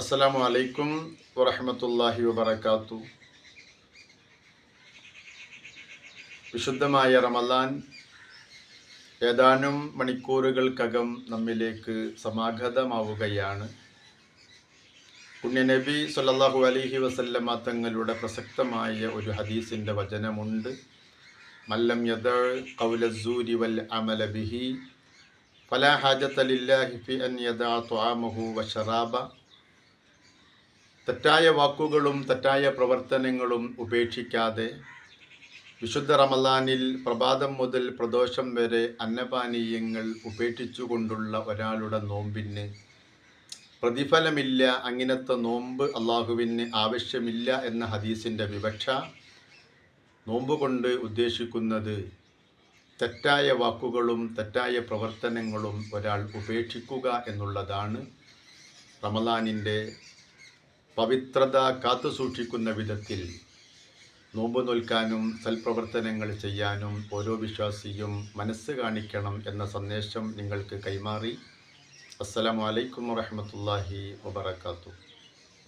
അസ്സലാമു അലൈക്കും വറഹമത്തല്ലാഹി വബർക്കാത്തു വിശുദ്ധമായ റമലാൻ ഏതാനും മണിക്കൂറുകൾക്കകം നമ്മിലേക്ക് സമാഗതമാവുകയാണ്. പുണ്യനബി സല്ലാഹു അലഹി വസല്ലമ തങ്ങളുടെ പ്രസക്തമായ ഒരു ഹദീസിന്റെ വചനമുണ്ട്. മല്ലം യദ കൗലസൂരി വൽ അമല ബിഹി ഫലാ ഹാജത്തലില്ലാഹിഫി അൻ യദാ ത്വാമഹു വശറാബ തെറ്റായ വാക്കുകളും തെറ്റായ പ്രവർത്തനങ്ങളും ഉപേക്ഷിക്കാതെ വിശുദ്ധ റമലാനിൽ പ്രഭാതം മുതൽ പ്രദോഷം വരെ അന്നപാനീയങ്ങൾ ഉപേക്ഷിച്ചുകൊണ്ടുള്ള ഒരാളുടെ നോമ്പിന് പ്രതിഫലമില്ല. അങ്ങനത്തെ നോമ്പ് അള്ളാഹുവിന് ആവശ്യമില്ല എന്ന ഹദീസിന്റെ വിവക്ഷ നോമ്പ് കൊണ്ട് ഉദ്ദേശിക്കുന്നത് തെറ്റായ വാക്കുകളും തെറ്റായ പ്രവർത്തനങ്ങളും ഒരാൾ ഉപേക്ഷിക്കുക എന്നുള്ളതാണ് റമലാനിന്റെ പവിത്രത കാത്തു സൂക്ഷിക്കുന്ന വിധത്തിൽ നോമ്പ് നോൽക്കാനും സൽപ്രവർത്തനങ്ങൾ ചെയ്യാനും ഓരോ വിശ്വാസിയും മനസ്സ് കാണിക്കണം എന്ന സന്ദേശം നിങ്ങൾക്ക് കൈമാറി. അസ്സലാമു അലൈക്കും വറഹമത്തല്ലാഹി വബർക്കാത്തു